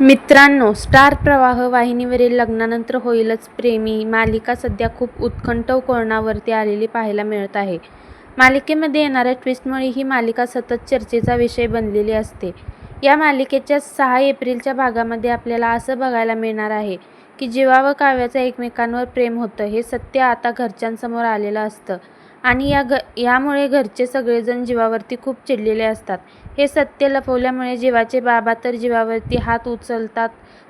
मित्रांनो स्टार प्रवाह वाहिनीवरील लग्नानंतर होईलच प्रेमी. मालिका सध्या खूप उत्कंठ कोणावरती आलेली पाहायला मिळत आहे. मालिकेमध्ये येणाऱ्या ट्विस्टमुळे ही मालिका सतत चर्चेचा विषय बनलेली असते. या मालिकेच्या सहा एप्रिलच्या भागामध्ये आपल्याला असं बघायला मिळणार आहे की जीवा व काव्याचं एकमेकांवर प्रेम होतं हे सत्य आता घरच्यांसमोर आलेलं असतं. आणि या ग यामुळे घरचे सगळेजण जीवावरती खूप चिडलेले असतात. हे सत्य लपवल्यामुळे जीवाचे बाबा तर जीवावरती हात उचलतात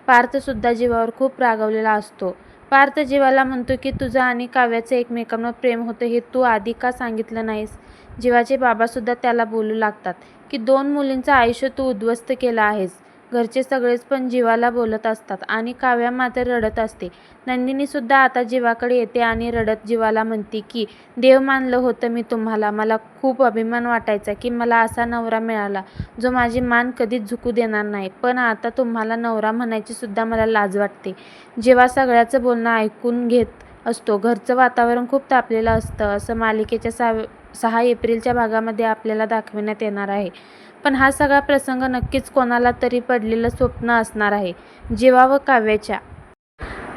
पार्थसुद्धा जीवावर खूप रागावलेला असतो. पार्थ जीवाला म्हणतो की तुझं आणि काव्याचं एकमेकांवर प्रेम होतं हे तू आधी का सांगितलं नाहीस? जीवाचे बाबासुद्धा त्याला बोलू लागतात की दोन मुलींचं आयुष्य तू उद्ध्वस्त केलं आहेस. घरचे सगळेच पण जीवाला बोलत असतात आणि काव्या मात्र रडत असते. नंदिनीसुद्धा आता जीवाकडे येते आणि रडत जीवाला म्हणते की देव मानलं होतं मी तुम्हाला. मला खूप अभिमान वाटायचा की मला असा नवरा मिळाला जो माझी मान कधीच झुकू देणार नाही. पण आता तुम्हाला नवरा म्हणायची सुद्धा मला लाज वाटते. जेव्हा सगळ्याचं बोलणं ऐकून घेत असतो घरचं वातावरण खूप तापलेलं असतं असं मालिकेच्या साव सहा एप्रिलच्या भागामध्ये आपल्याला दाखविण्यात येणार आहे. पण हा सगळा प्रसंग नक्कीच कोणाला तरी पडलेलं स्वप्न असणार आहे जीवा व काव्याच्या.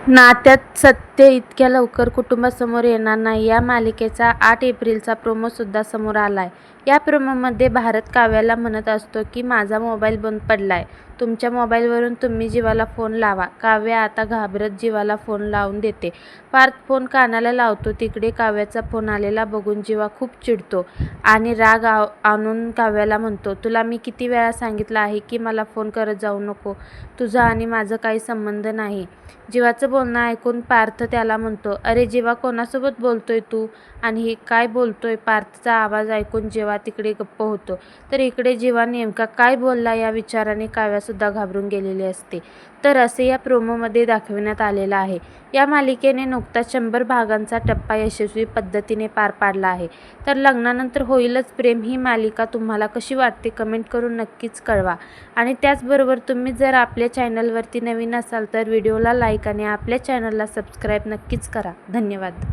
नात्यात सत्य इतक्या लवकर कुटुंबासमोर येणार नाही या मालिकेचा आठ एप्रिलचा प्रोमोसुद्धा समोर आला आहे या प्रोमोमध्ये भारत काव्याला म्हणत असतो की माझा मोबाईल बंद पडला आहे तुमच्या मोबाईलवरून तुम्ही जीवाला फोन लावा. काव्य आता घाबरत जीवाला फोन लावून देते. पार्थ फोन कानाला लावतो. तिकडे काव्याचा फोन आलेला बघून जीवा खूप चिडतो आणि राग आ आणून काव्याला म्हणतो तुला मी किती वेळा सांगितलं आहे की मला फोन करत जाऊ नको. तुझा आणि माझं काही संबंध नाही. जीवाचं बोलणं ऐकून पार्थ त्याला म्हणतो अरे जीवा कोणासोबत बोलतोय तू? आणि हे काय बोलतोय? पार्थचा आवाज ऐकून जेव्हा तिकडे गप्प होतो. तर इकडे जीवा नेमका काय बोलला या विचाराने सुद्धा घाबरून गेलेली असते. तर असे या प्रोमोमध्ये दाखविण्यात आलेलं आहे. या मालिकेने नुकताच शंभर भागांचा टप्पा यशस्वी पद्धतीने पार पाडला आहे. तर लग्नानंतर होईलच प्रेम ही मालिका तुम्हाला कशी वाटते कमेंट करून नक्कीच कळवा. आणि त्याचबरोबर तुम्ही जर आपल्या चॅनलवरती नवीन असाल तर व्हिडिओला लाईक आणि आपल्या चॅनलला सबस्क्राईब नक्कीच करा. धन्यवाद.